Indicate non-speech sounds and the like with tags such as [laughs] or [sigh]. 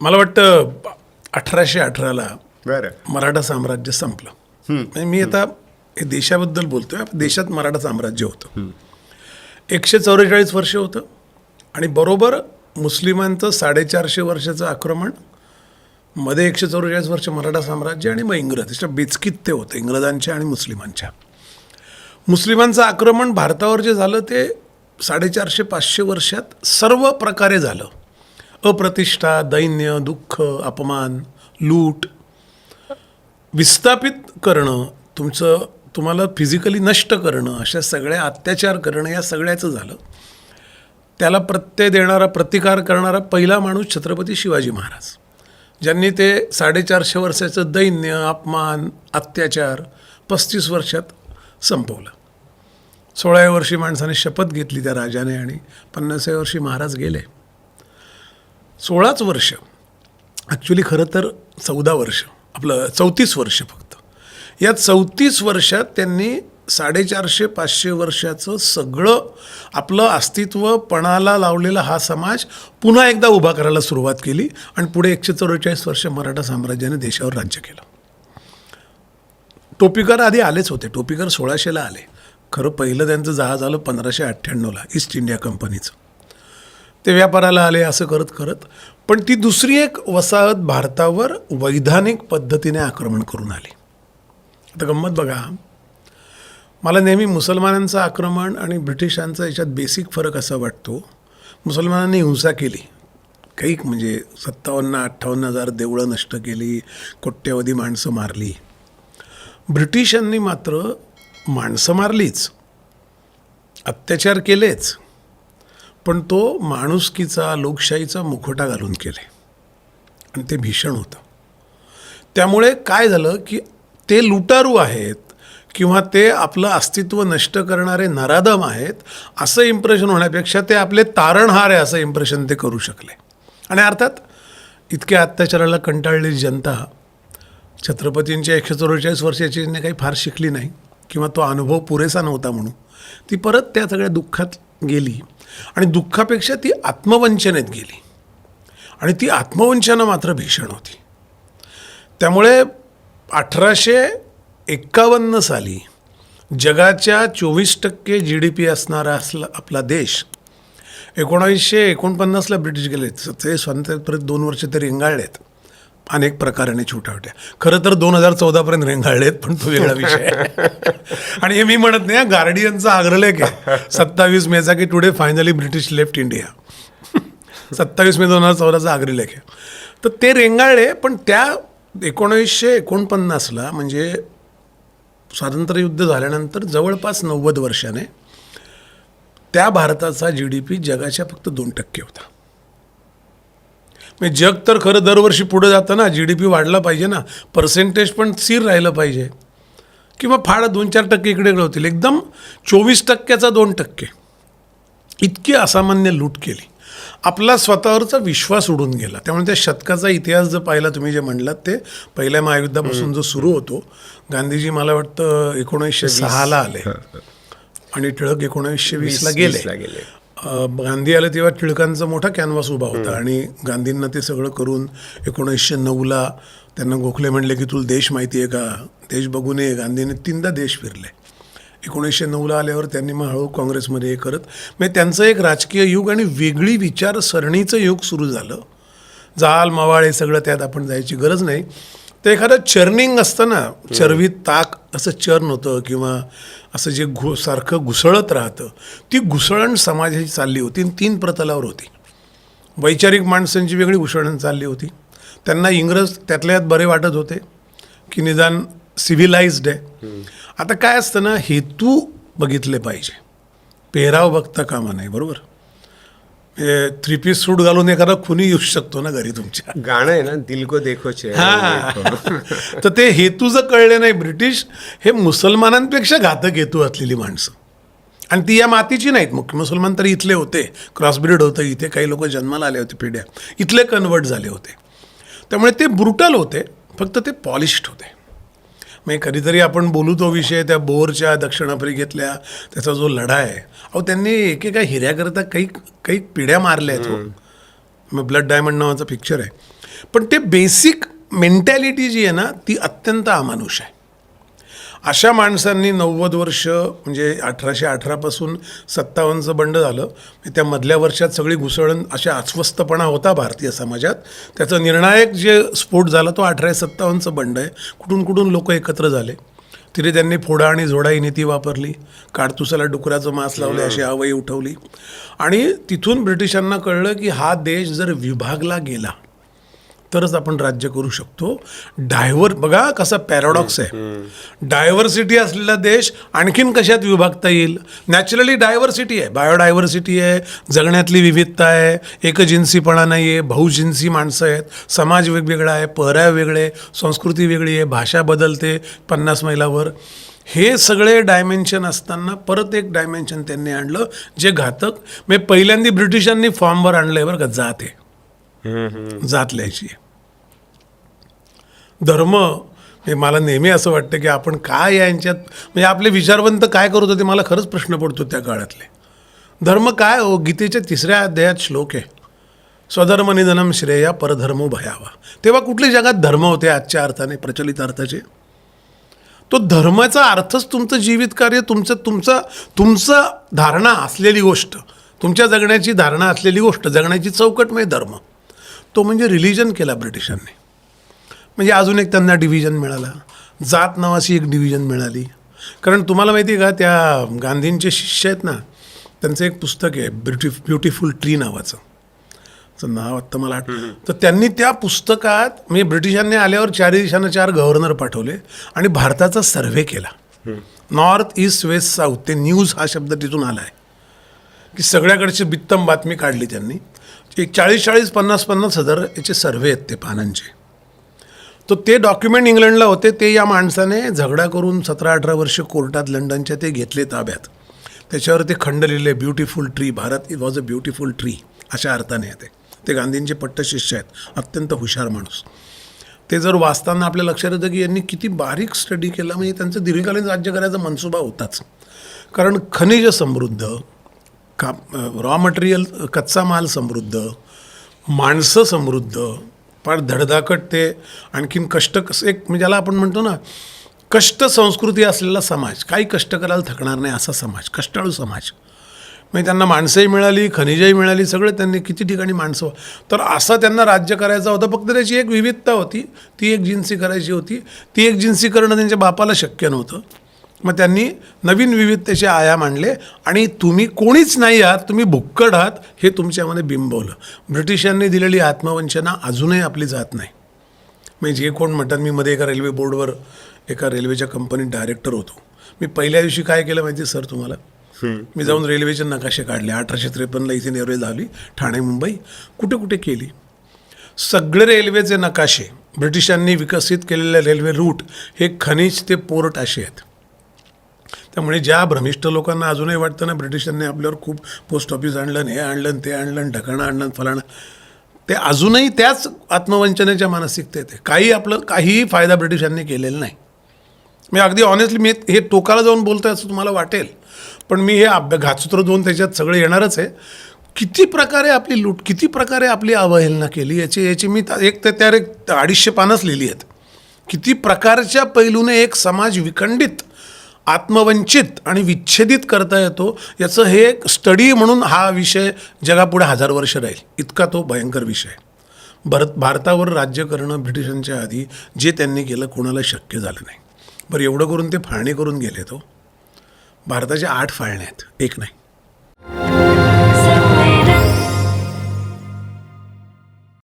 मला वाटतं अठराशे अठराला मराठा साम्राज्य संपलं. म्हणजे मी आता हे देशाबद्दल बोलतोय देशात मराठा साम्राज्य होतं. एकशे चौवेचाळीस वर्ष होतं आणि बरोबर मुस्लिमांचं साडेचारशे वर्षाचं आक्रमणमध्ये एकशे चौवेचाळीस वर्ष मराठा साम्राज्य आणि मग इंग्रज. बेचकीत ते होतं इंग्रजांच्या आणि मुस्लिमांच्या. मुस्लिमांचं आक्रमण भारतावर जे झालं ते साडेचारशे पाचशे वर्षात सर्व प्रकारे झालं. अप्रतिष्ठा दैन्य दुःख अपमान लूट विस्थापित करणं तुमचं तुम्हाला फिजिकली नष्ट करणं अशा सगळ्या अत्याचार करणं या सगळ्याचं झालं. त्याला प्रत्यय देणारा प्रतिकार करणारा पहिला माणूस छत्रपती शिवाजी महाराज. ज्यांनी ते साडेचारशे वर्षाचं दैन्य अपमान अत्याचार पस्तीस वर्षात संपवलं. सोळाव्या वर्षी माणसाने शपथ घेतली त्या राजाने आणि पन्नासाव्या वर्षी महाराज गेले. सोळाच वर्ष. ॲक्च्युली खरं तर चौदा वर्ष. आपलं चौतीस वर्ष फक्त. या चौतीस वर्षात त्यांनी साडेचारशे पाचशे वर्षाचं सगळं आपलं अस्तित्व पणाला लावलेला हा समाज पुन्हा एकदा उभा करायला सुरुवात केली आणि पुढे एकशे चौवेचाळीस वर्ष मराठा साम्राज्याने देशावर राज्य केलं. टोपीकर आधी आलेच होते. टोपीकर सोळाशेला आले. खरं पहिलं त्यांचं जहाज आलं पंधराशे अठ्ठ्याण्णवला ईस्ट इंडिया कंपनीचं ते व्यापाराला आले असं करत करत पण ती दुसरी एक वसाहत भारतावर वैधानिक पद्धतीने आक्रमण करून आली. आता गंमत बघा. मला नेहमी मुसलमानांचं आक्रमण आणि ब्रिटिशांचा याच्यात बेसिक फरक असा वाटतो. मुसलमानांनी हिंसा केली. काही म्हणजे सत्तावन्न अठ्ठावन्न हजार देवळं नष्ट केली कोट्यवधी माणसं मारली. ब्रिटिशांनी मात्र माणसं मारलीच. अत्याचार केलेच. पण तो माणुसकीचा लोकशाहीचा मुखोटा घालून केले. आणि ते भीषण होतं. त्यामुळे काय झालं की ते लुटारू आहेत किंवा ते आपलं अस्तित्व नष्ट करणारे नराधम आहेत असं इम्प्रेशन होण्यापेक्षा ते आपले तारणहार आहे असं इम्प्रेशन ते करू शकले. आणि अर्थात इतक्या अत्याचाराला कंटाळलेली जनता छत्रपतींच्या एकशे चौवेचाळीस वर्षाची काही फार शिकली नाही किंवा तो अनुभव पुरेसा नव्हता म्हणून. ती परत त्या सगळ्या दुःखात गेली. आणि दुःखापेक्षा ती आत्मवंचनेत गेली. आणि ती आत्मवंचना मात्र भीषण होती. त्यामुळे अठराशे एक्कावन्न साली जगाच्या चोवीस टक्के जी डी पी असणारा असला आपला देश एकोणावीसशे एकोणपन्नासला ब्रिटिश गेले. ते स्वातंत्र्यापर्यंत दोन वर्ष ते रेंगाळलेत अनेक प्रकाराने छोट्या छोट्या खरं तर दोन हजार चौदापर्यंत रेंगाळलेत पण तो वेगळा [laughs] विषय. आहे आणि हे मी म्हणत नाही गार्डियनचा अग्रलेख आहे. सत्तावीस मेचा की today finally British left India सत्तावीस मे दोन हजार चौदाचा अग्रलेख आहे. तर ते रेंगाळले पण त्या एकोणीसशे एकोणपन्नासला म्हणजे स्वातंत्र्य युद्ध झाल्यानंतर जवळपास नव्वद वर्षाने त्या भारताचा जी डी पी जगाच्या फक्त दोन टक्के होता. म्हणजे जग तर खरं दरवर्षी पुढे जातं ना जी डी पी वाढला पाहिजे ना पर्सेंटेज पण स्थिर राहिलं पाहिजे. किंवा फाड दोन चार टक्के इकडे इकडे होतील. एकदम चोवीस टक्क्याचा दोन टक्के. इतकी असामान्य लूट केली. आपला स्वतःवरचा विश्वास उडून गेला. त्यामुळे त्या शतकाचा इतिहास जर पाहिला तुम्ही जे म्हणलात ते पहिल्या महायुद्धापासून जो सुरू होतो गांधीजी मला वाटतं एकोणीसशे सहाला आले. आणि टिळक एकोणीसशे वीसला गेले. गांधी आले तेव्हा टिळकांचा मोठा कॅनव्हास उभा होता आणि गांधींना ते सगळं करून एकोणीसशे नऊला त्यांना गोखले म्हणले की तुला देश माहिती आहे का? देश बघून ये. गांधीने तीनदा देश फिरले. एकोणीसशे नऊला आल्यावर त्यांनी मग हळू काँग्रेसमध्ये हे करत म्हणजे त्यांचं एक राजकीय युग आणि वेगळी विचारसरणीचं युग सुरू झालं. जाल मवाळ हे सगळं त्यात आपण जायची गरज नाही. ते एखादं चर्निंग असतं ना चरवीत ताक असं चर्न होतं किंवा असं जे घु सारखं घुसळत राहतं ती घुसळण समाजाची चालली होती आणि तीन प्रतलावर होती. वैचारिक माणसांची वेगळी घुसळण चालली होती. त्यांना इंग्रज त्यातल्या यात बरे वाटत होते की निदान सिव्हिलाइज्ड आहे. आता काय असतं ना हेतू बघितले पाहिजे. पेहराव बघता कामा नाही बरोबर? थ्री पीस सूट घालून एखादा खुनी येऊ शकतो ना घरी तुमच्या. गाणं आहे ना दिल को देखो चे हा. [laughs] तर ते हेतू जर कळले नाही ब्रिटिश हे मुसलमानांपेक्षा घातक हेतू असलेली माणसं. आणि ती या मातीची नाहीत. मुख्य मुसलमान तर इथले होते. क्रॉसब्रीड होतं. इथे काही लोक जन्माला आले होते पिढ्या. इथले कन्वर्ट झाले होते. त्यामुळे ते ब्रुटल होते. फक्त ते पॉलिश्ड होते. म्हणजे कधीतरी आपण बोलू तो विषय त्या बोरच्या दक्षिण आफ्रिकेतल्या त्याचा जो लढा आहे अहो त्यांनी एकेका हिऱ्याकरता काही काही पिढ्या मारल्या आहेत हो. मग ब्लड डायमंड नावाचा पिक्चर आहे. पण ते बेसिक मेंटॅलिटी जी आहे ना ती अत्यंत अमानुष आहे. अशा माणसांनी नव्वद वर्ष म्हणजे अठराशे अठरापासून सत्तावन्नचं बंड झालं. त्या मधल्या वर्षात सगळी घुसळण अशा अस्वस्थपणा होता भारतीय समाजात. त्याचा निर्णायक जे स्फोट झाला तो अठराशे सत्तावन्नचं बंड आहे. कुठून कुठून लोक एकत्र झाले. तिथे त्यांनी फोडा आणि जोडा ही नीती वापरली. काडतुसाला डुकराचं मांस लावले अशी आवई उठवली. आणि तिथून ब्रिटिशांना कळलं की हा देश जर विभागला गेला तरच आपण राज्य करू शकतो. डायव्हर बघा कसा पॅराडॉक्स आहे. डायव्हर्सिटी असलेला देश आणखीन कशात विभागता येईल? नॅचरली डायव्हर्सिटी आहे. बायोडायव्हर्सिटी आहे. जगण्यातली विविधता आहे. एकजिन्सीपणा नाही आहे बहुजिन्सी माणसं आहेत. समाज वेगवेगळा आहे. पहराव वेगळे. संस्कृती वेगळी आहे. भाषा बदलते पन्नास मैलावर. हे सगळे डायमेन्शन असताना परत एक डायमेन्शन त्यांनी आणलं जे घातक. म्हणजे पहिल्यांदा ब्रिटिशांनी फॉर्मवर आणलं आहे बरं का जात आहे. जातल्याची. धर्म हे मला नेहमी असं वाटतं की आपण काय यांच्यात म्हणजे आपले विचारवंत काय करत होते मला खरंच प्रश्न पडतो त्या काळातले. धर्म काय? हो गीतेच्या तिसऱ्या अध्यायात श्लोक आहे. स्वधर्म निधनम श्रेया परधर्मो भयावा तेव्हा कुठल्या जगात धर्म होते? आजच्या अर्थाने प्रचलित अर्थाचे. तो धर्माचा अर्थच तुमचं जीवित कार्य तुमचं तुमचं तुमचं धारणा असलेली गोष्ट. तुमच्या जगण्याची धारणा असलेली गोष्ट. जगण्याची चौकट म्हणजे धर्म. तो म्हणजे रिलिजन केला ब्रिटिशांनी. म्हणजे अजून एक त्यांना डिव्हिजन मिळाला. जात नावाची एक डिव्हिजन मिळाली. कारण तुम्हाला माहिती आहे का त्या गांधींचे शिष्य आहेत ना त्यांचं एक पुस्तक आहे ब्युटी ब्युटिफुल ट्री नावाचं. नाव आत्ता मला आठ तर त्यांनी त्या पुस्तकात म्हणजे ब्रिटिशांनी आल्यावर चारही दिशांना चार गव्हर्नर पाठवले आणि भारताचा सर्व्हे केला. नॉर्थ ईस्ट वेस्ट साऊथ ते न्यूज हा शब्द तिथून आला आहे की सगळ्याकडची बित्तम बातमी काढली त्यांनी. एक चाळीस चाळीस पन्नास पन्नास हजार याचे सर्वे आहेत ते पानांचे. तर ते डॉक्युमेंट इंग्लंडला होते ते या माणसाने झगडा करून सतरा अठरा वर्ष कोर्टात लंडनच्या ते घेतले ताब्यात. त्याच्यावर ते खंड लिहिले beautiful tree Bharat it was a beautiful tree अशा अर्थाने ते. ते गांधींचे पट्टशिष्य आहेत अत्यंत हुशार माणूस. ते जर वाचताना आपल्या लक्षात येतं की यांनी किती बारीक स्टडी केला म्हणजे त्यांचं दीर्घकालीन राज्य करायचा मनसुबा होताच. कारण खनिज समृद्ध का रॉ मटेरियल कच्चा माल समृद्ध माणसं समृद्ध फार धडधाकट ते आणखीन कष्ट कसं एक म्हणजे ज्याला आपण म्हणतो ना कष्ट संस्कृती असलेला समाज काही कष्ट करायला थकणार नाही असा समाज कष्टाळू समाज. म्हणजे त्यांना माणसंही मिळाली खनिजही मिळाली सगळे त्यांनी किती ठिकाणी माणसं तर असं त्यांना राज्य करायचं होतं. फक्त त्याची एक विविधता होती ती एक जिन्सी करायची होती ती एक जिन्सी करणं त्यांच्या बापाला शक्य नव्हतं. मग त्यांनी नवीन विविधतेचे आयाम आणले आणि तुम्ही कोणीच नाही आहात तुम्ही भुक्कड आहात हे तुमच्यामध्ये बिंबवलं. ब्रिटिशांनी दिलेली आत्मवंचना अजूनही आपली जात नाही. म्हणजे जे कोण म्हणतात मी मध्ये एका रेल्वे बोर्डवर एका रेल्वेच्या कंपनीत डायरेक्टर होतो. मी पहिल्या दिवशी काय केलं माहिती सर तुम्हाला? मी जाऊन रेल्वेचे नकाशे काढले. अठराशे त्रेपन्नला इथे रेल्वे झाली ठाणे मुंबई. कुठे कुठे केली? सगळे रेल्वेचे नकाशे ब्रिटिशांनी विकसित केलेले रेल्वे रूट हे खनिज ते पोर्ट असे आहेत. त्यामुळे ज्या भ्रमिष्ठ लोकांना अजूनही वाटतं ना ब्रिटिशांनी आपल्यावर खूप पोस्ट ऑफिस आणलं हे आणलं ते आणलं ढकणं आणलं फलाणं ते अजूनही त्याच आत्मवंचनेच्या मानसिकतेत आहे. काही आपलं काहीही फायदा ब्रिटिशांनी केलेला नाही. मी अगदी ऑनेस्टली मी हे टोकाला जाऊन बोलतोय असं तुम्हाला वाटेल पण मी हे अभ्या घातसूत्र दोन त्याच्यात सगळं येणारच आहे. किती प्रकारे आपली लूट किती प्रकारे आपली अवहेलना केली याची याची मी एक तर त्या एक अडीचशे पानच लिहिली आहेत. किती प्रकारच्या पैलूने एक समाज विखंडित आत्मवंचित आणि विच्छेदित करता येतो याचं हे एक स्टडी म्हणून हा विषय जगापुढे हजार वर्ष राहील. इतका तो भयंकर विषय. भरत भारत भारतावर राज्य करणं ब्रिटिशांच्या आधी जे त्यांनी केलं कोणाला शक्य झालं नाही. बरं एवढं करून ते फाळणी करून गेले तो हो. भारताच्या आठ फाळण्या आहेत. एक नाही.